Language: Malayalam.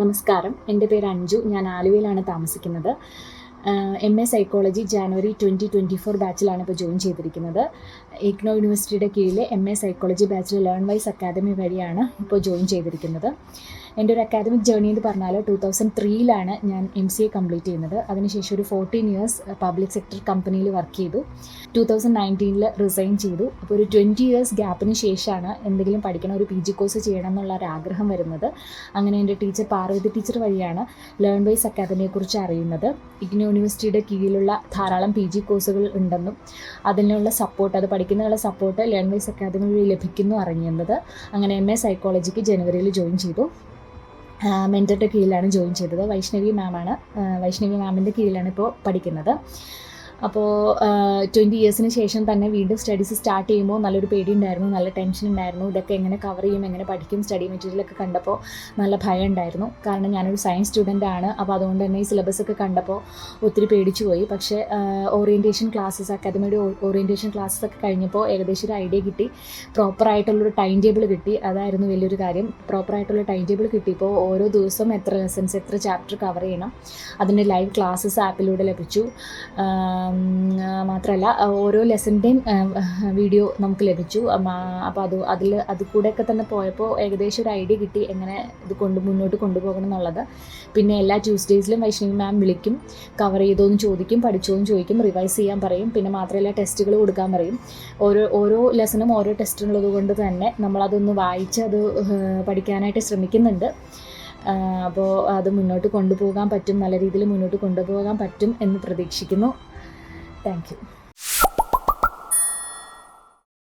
നമസ്കാരം. എന്റെ പേര് അഞ്ജു. ഞാൻ ആലുവയിലാണ് താമസിക്കുന്നത്. M A psychology January twenty twenty four ബാച്ചിലാണ് ഇപ്പോൾ ജോയിൻ ചെയ്തിരിക്കുന്നത്. ഇഗ്നോ യൂണിവേഴ്സിറ്റിയുടെ കീഴിൽ എം എ സൈക്കോളജി ബാച്ചിൽ ലേൺ വൈസ് അക്കാദമി വഴിയാണ് ഇപ്പോൾ ജോയിൻ ചെയ്തിരിക്കുന്നത്. എന്റെ ഒരു അക്കാദമിക് ജേർണി എന്ന് പറഞ്ഞാൽ ടൂ തൗസൻഡ് ത്രീയിലാണ് ഞാൻ എം സി എ കംപ്ലീറ്റ് ചെയ്യുന്നത്. അതിനുശേഷം ഒരു ഫോർട്ടീൻ ഇയേഴ്സ് പബ്ലിക് സെക്ടർ കമ്പനിയിൽ വർക്ക് ചെയ്തു. ടൂ തൗസൻഡ് നയന്റീനിൽ റിസൈൻ ചെയ്തു. അപ്പോൾ ഒരു ട്വന്റി ഇയേഴ്സ് ഗ്യാപ്പിന് ശേഷമാണ് എന്തെങ്കിലും പഠിക്കണം ഒരു പി ജി കോഴ്സ് ചെയ്യണം എന്നുള്ള ഒരു ആഗ്രഹം വരുന്നത്. അങ്ങനെ എന്റെ ടീച്ചർ പാർവതി ടീച്ചർ വഴിയാണ് ലേൺ വൈസ് അക്കാദമിയെക്കുറിച്ച് അറിയുന്നത്. ഇഗ്നോ യൂണിവേഴ്സിറ്റിയുടെ കീഴിലുള്ള ധാരാളം പി ജി കോഴ്സുകൾ ഉണ്ടെന്നും അതിനുള്ള സപ്പോർട്ട് അത് പഠിക്കുന്നതിനുള്ള സപ്പോർട്ട് ലേൺ വൈസ് അക്കാദമി വഴി ലഭിക്കുന്നു അറിയുന്നത് അങ്ങനെ എം എ സൈക്കോളജിക്ക് ജനുവരിയിൽ ജോയിൻ ചെയ്തു. മെന്ററുടെ കീഴിലാണ് ജോയിൻ ചെയ്തത്. വൈഷ്ണവി മാമാണ് വൈഷ്ണവി മാമിന്റെ കീഴിലാണ് ഇപ്പോൾ പഠിക്കുന്നത്. അപ്പോൾ ട്വന്റി ഇയേഴ്സിന് ശേഷം തന്നെ വീണ്ടും സ്റ്റഡീസ് സ്റ്റാർട്ട് ചെയ്യുമ്പോൾ നല്ലൊരു പേടി ഉണ്ടായിരുന്നു നല്ല ടെൻഷൻ ഉണ്ടായിരുന്നു. ഇതൊക്കെ എങ്ങനെ കവർ ചെയ്യും എങ്ങനെ പഠിക്കും സ്റ്റഡി മെറ്റീരിയലൊക്കെ കണ്ടപ്പോൾ നല്ല ഭയം ഉണ്ടായിരുന്നു. കാരണം ഞാനൊരു സയൻസ് സ്റ്റുഡന്റ് ആണ് അപ്പോൾ അതുകൊണ്ട് തന്നെ ഈ സിലബസ് ഒക്കെ കണ്ടപ്പോൾ ഒത്തിരി പേടിച്ചു പോയി. പക്ഷേ ഓറിയന്റേഷൻ ക്ലാസ്സസ് അക്കാദമിയുടെ ഓറിയന്റേഷൻ ക്ലാസ്സസ് ഒക്കെ കഴിഞ്ഞപ്പോൾ ഏകദേശം ഒരു ഐഡിയ കിട്ടി. പ്രോപ്പറായിട്ടുള്ളൊരു ടൈം ടേബിൾ കിട്ടി. അതായിരുന്നു വലിയൊരു കാര്യം. പ്രോപ്പറായിട്ടുള്ള ടൈം ടേബിൾ കിട്ടിയപ്പോൾ ഓരോ ദിവസം എത്ര ലെസൺസ് എത്ര ചാപ്റ്റർ കവർ ചെയ്യണം. അതിന്റെ ലൈവ് ക്ലാസ്സസ് ആപ്പിലൂടെ ലഭിച്ചു. മാത്രമല്ല ഓരോ ലെസന്റെയും വീഡിയോ നമുക്ക് ലഭിച്ചു. അപ്പോൾ അത് അതിൽ അത് കൂടെയൊക്കെ തന്നെ പോയപ്പോൾ ഏകദേശം ഒരു ഐഡിയ കിട്ടി എങ്ങനെ ഇത് കൊണ്ട് മുന്നോട്ട് കൊണ്ടുപോകണം എന്നുള്ളത്. പിന്നെ എല്ലാ ട്യൂസ്ഡേയ്സിലും വൈഷ്ണവി മാം വിളിക്കും കവർ ചെയ്തോന്ന് ചോദിക്കും പഠിച്ചോന്ന് ചോദിക്കും റിവൈസ് ചെയ്യാൻ പറയും. പിന്നെ മാത്രമല്ല ടെസ്റ്റുകൾ കൊടുക്കാൻ പറയും. ഓരോ ഓരോ ലെസണും ഓരോ ടെസ്റ്റുള്ളത് കൊണ്ട് തന്നെ നമ്മളതൊന്ന് വായിച്ച് അത് പഠിക്കാനായിട്ട് ശ്രമിക്കുന്നുണ്ട്. അപ്പോൾ അത് മുന്നോട്ട് കൊണ്ടുപോകാൻ പറ്റും നല്ല രീതിയിൽ മുന്നോട്ട് കൊണ്ടുപോകാൻ പറ്റും എന്ന് പ്രതീക്ഷിക്കുന്നു. Thank you.